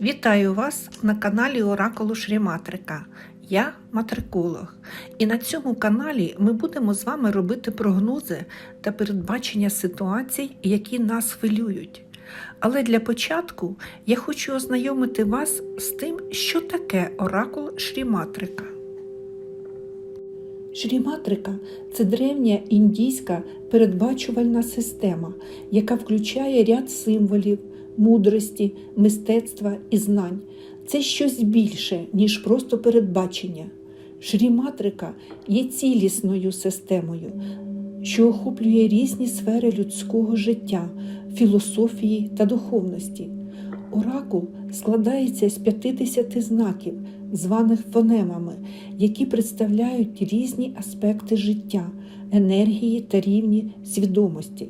Вітаю вас на каналі Оракулу Шріматрика. Я матриколог. І на цьому каналі ми будемо з вами робити прогнози та передбачення ситуацій, які нас хвилюють. Але для початку я хочу ознайомити вас з тим, що таке оракул Шріматрика. Шріматрика це древня індійська передбачувальна система, яка включає ряд символів, мудрості, мистецтва і знань. Це щось більше, ніж просто передбачення. Шріматрика є цілісною системою, що охоплює різні сфери людського життя, філософії та духовності. Оракул складається з 50 знаків, званих фонемами, які представляють різні аспекти життя, енергії та рівні свідомості.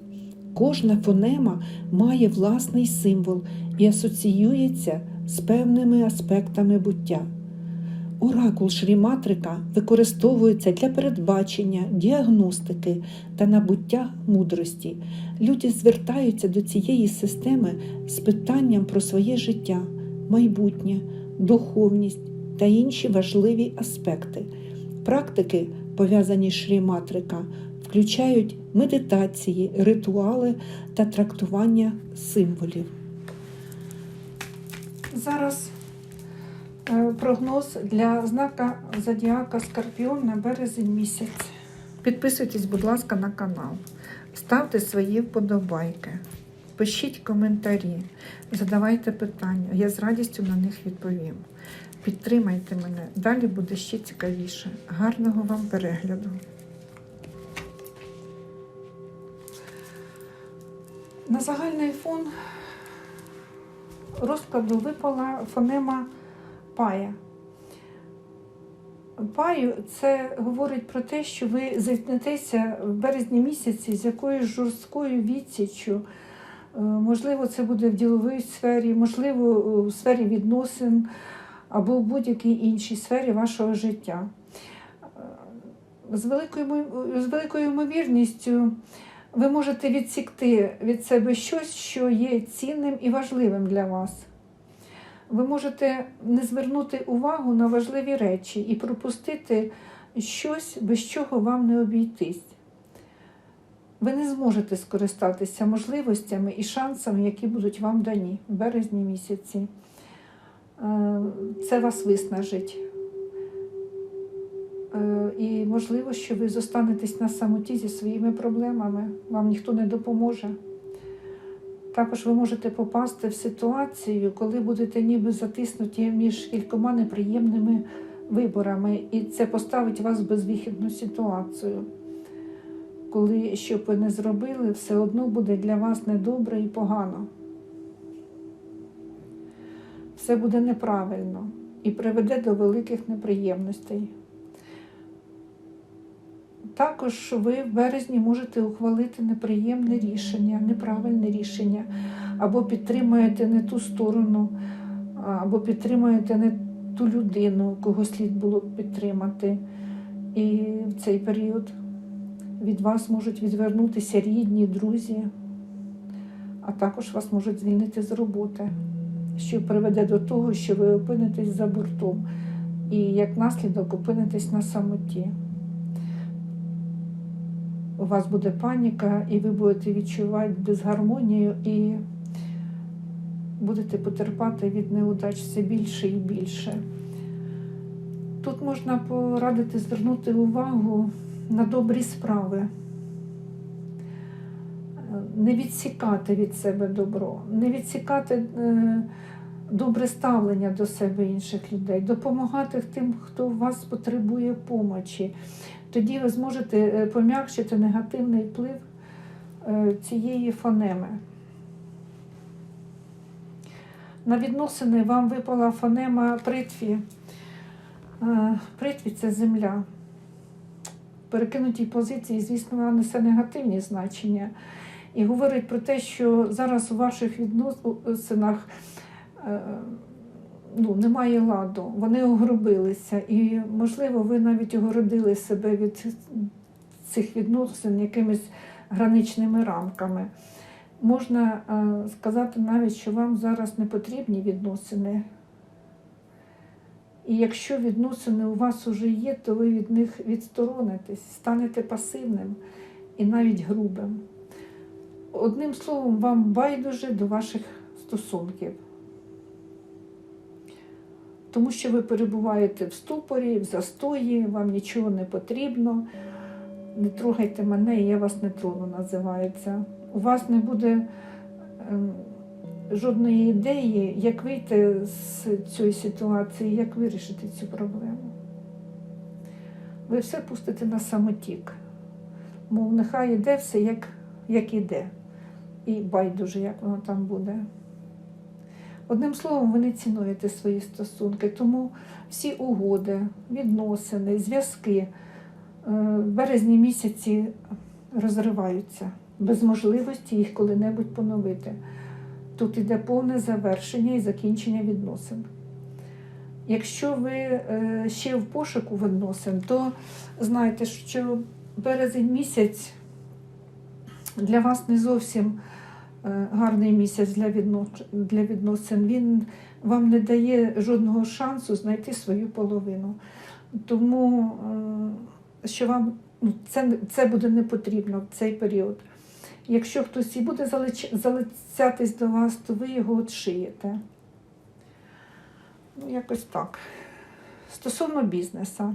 Кожна фонема має власний символ і асоціюється з певними аспектами буття. Оракул Шріматрика використовується для передбачення, діагностики та набуття мудрості. Люди звертаються до цієї системи з питанням про своє життя, майбутнє, духовність та інші важливі аспекти. Практики, пов'язані з Шріматрика, включають медитації, ритуали та трактування символів. Зараз е, прогноз для знака Зодіака Скорпіон на березень місяць. Підписуйтесь, будь ласка, на канал, ставте свої вподобайки, пишіть коментарі, задавайте питання. Я з радістю на них відповім. Підтримайте мене, далі буде ще цікавіше. Гарного вам перегляду! На загальний фон розкладу випала фонема пая. Паю це говорить про те, що ви зіткнетеся в березні місяці з якоюсь жорсткою відсіччю. Е, Можливо, це буде в діловій сфері, можливо, у сфері відносин або в будь-якій іншій сфері вашого життя. Е, З великою, з великою ймовірністю ви можете відсікти від себе щось, що є цінним і важливим для вас. Ви можете не звернути увагу на важливі речі і пропустити щось, без чого вам не обійтись. Ви не зможете скористатися можливостями і шансами, які будуть вам дані в березні місяці. Е, Це вас виснажить. Е, І можливо, що ви зостанетесь на самоті зі своїми проблемами, вам ніхто не допоможе. Також ви можете попасти в ситуацію, коли будете ніби затиснуті між кількома неприємними виборами, і це поставить вас в безвихідну ситуацію. Коли що б ви не зробили, все одно буде для вас недобре і погано. Все буде неправильно і приведе до великих неприємностей. Також ви в березні можете ухвалити неприємне рішення, неправильне рішення, або підтримуєте не ту сторону, або підтримуєте не ту людину, кого слід було б підтримати. І в цей період від вас можуть відвернутися рідні, друзі, а також вас можуть звільнити з роботи, що приведе до того, що ви опинитесь за бортом і як наслідок опинитесь на самоті у вас буде паніка, і ви будете відчувати дисгармонію і будете потерпати від неудач все більше і більше. Тут можна порадити звернути увагу на добрі справи, не відсікати від себе добро, не відсікати е, добре ставлення до себе інших людей, допомагати тим, хто вас потребує помочі. Тоді ви зможете е, пом'якшити негативний вплив е, цієї фонеми. На відносини вам випала фонема притві. Е, Притві це земля. В перекинутій позиції, звісно, вона несе негативні значення. І говорить про те, що зараз у ваших відносинах ну, немає ладу, вони огробилися. І, можливо, ви навіть огородили себе від цих відносин якимись граничними рамками. Можна е, сказати навіть, що вам зараз не потрібні відносини. І якщо відносини у вас вже є, то ви від них відсторонитесь, станете пасивним і навіть грубим. Одним словом, вам байдуже до ваших стосунків. Тому що ви перебуваєте в ступорі, в застої, вам нічого не потрібно. Не трогайте мене, я вас не трону, називається. У вас не буде ем, жодної ідеї, як вийти з цієї ситуації, як вирішити цю проблему. Ви все пустите на самотік. Мов нехай іде все, як, як іде. І байдуже, як воно там буде. Одним словом, ви не цінуєте свої стосунки, тому всі угоди, відносини, зв'язки е, в березні місяці розриваються без можливості їх коли-небудь поновити. Тут йде повне завершення і закінчення відносин. Якщо ви е, ще в пошуку відносин, то знайте, що березень місяць для вас не зовсім гарний місяць для, для відносин. Він вам не дає жодного шансу знайти свою половину. Тому е, що вам ну, це, це буде не потрібно в цей період. Якщо хтось і буде залицятись до вас, то ви його отшиєте. Ну, якось так. Стосовно бізнесу,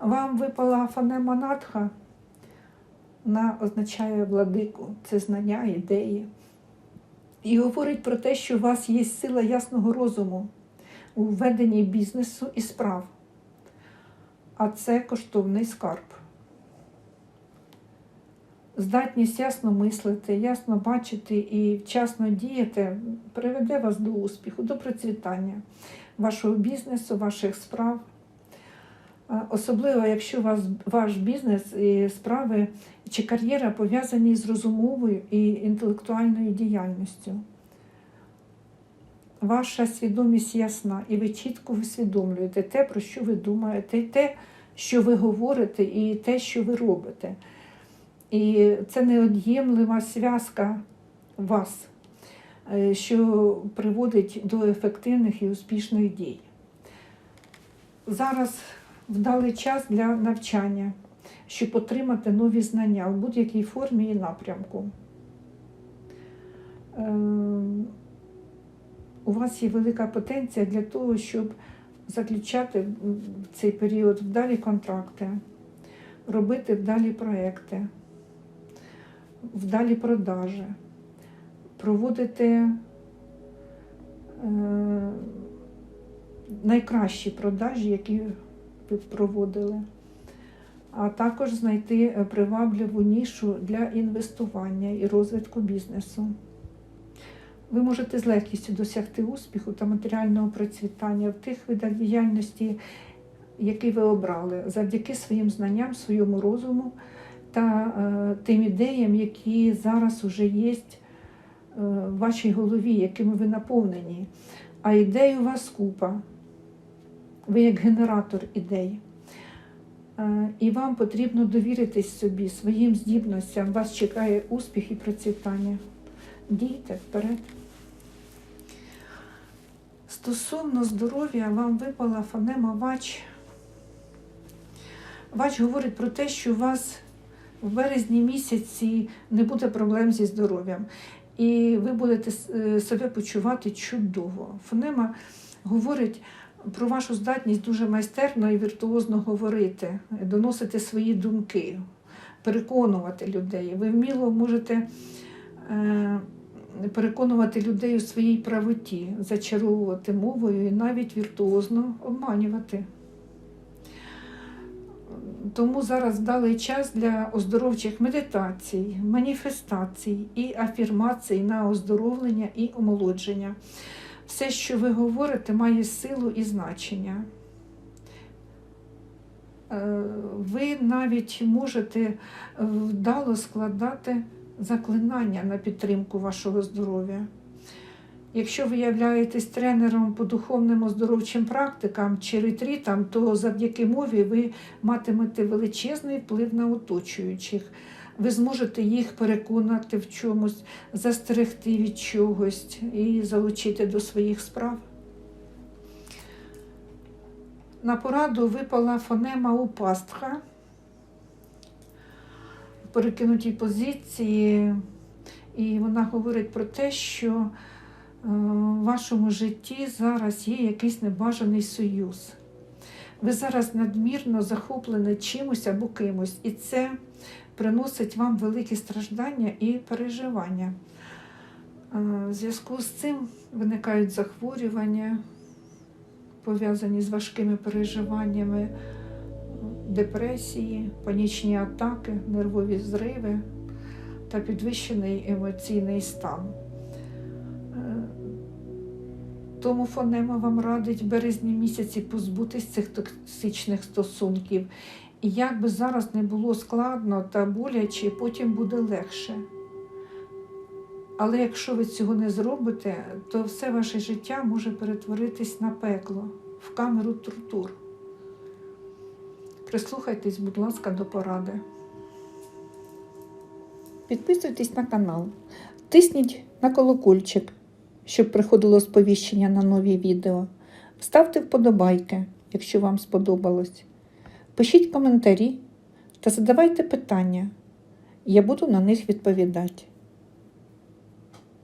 вам випала фонема Надха, вона означає владику, це знання, ідеї. І говорить про те, що у вас є сила ясного розуму у веденні бізнесу і справ. А це коштовний скарб. Здатність ясно мислити, ясно бачити і вчасно діяти приведе вас до успіху, до процвітання вашого бізнесу, ваших справ. Особливо, якщо вас ваш бізнес і справи чи кар'єра пов'язані з розумовою і інтелектуальною діяльністю. Ваша свідомість ясна, і ви чітко усвідомлюєте те, про що ви думаєте, те, що ви говорите, і те, що ви робите. І це неод'ємлива зв'язка вас, е, що приводить до ефективних і успішних дій. Зараз вдалий час для навчання, щоб отримати нові знання в будь-якій формі і напрямку. Е, У вас є велика потенція для того, щоб заключати в цей період вдалі контракти, робити вдалі проекти вдалі продажі, проводити е, найкращі продажі, які проводили, а також знайти привабливу нішу для інвестування і розвитку бізнесу. Ви можете з легкістю досягти успіху та матеріального процвітання в тих видах діяльності, які ви обрали, завдяки своїм знанням, своєму розуму та е, тим ідеям, які зараз вже є е, в вашій голові, якими ви наповнені. А ідей у вас купа. Ви як генератор ідей. Е, і вам потрібно довіритись собі, своїм здібностям. Вас чекає успіх і процвітання. Дійте вперед. Стосовно здоров'я, вам випала фонема вач. Вач говорить про те, що у вас в березні місяці не буде проблем зі здоров'ям. І ви будете е, себе почувати чудово. Фонема говорить про вашу здатність дуже майстерно і віртуозно говорити, доносити свої думки, переконувати людей. Ви вміло можете е, переконувати людей у своїй правоті, зачаровувати мовою і навіть віртуозно обманювати. Тому зараз вдалий час для оздоровчих медитацій, маніфестацій і афірмацій на оздоровлення і омолодження. Все, що ви говорите, має силу і значення. Е, ви навіть можете вдало складати заклинання на підтримку вашого здоров'я. Якщо ви являєтесь тренером по духовним оздоровчим практикам чи ретрітам, то завдяки мові ви матимете величезний вплив на оточуючих. Ви зможете їх переконати в чомусь, застерегти від чогось і залучити до своїх справ. На пораду випала фонема упастха в перекинутій позиції, і вона говорить про те, що е, в вашому житті зараз є якийсь небажаний союз. Ви зараз надмірно захоплені чимось або кимось, і це приносить вам великі страждання і переживання. Е, В зв'язку з цим виникають захворювання, пов'язані з важкими переживаннями, депресії, панічні атаки, нервові зриви та підвищений емоційний стан. Е, Тому фонема вам радить в березні місяці позбутись цих токсичних стосунків. Як би зараз не було складно та боляче, потім буде легше. Але якщо ви цього не зробите, то все ваше життя може перетворитись на пекло, в камеру тортур. Прислухайтесь, будь ласка, до поради. Підписуйтесь на канал, тисніть на колокольчик, щоб приходило сповіщення на нові відео. Ставте вподобайки, якщо вам сподобалось. Пишіть коментарі та задавайте питання. Я буду на них відповідати.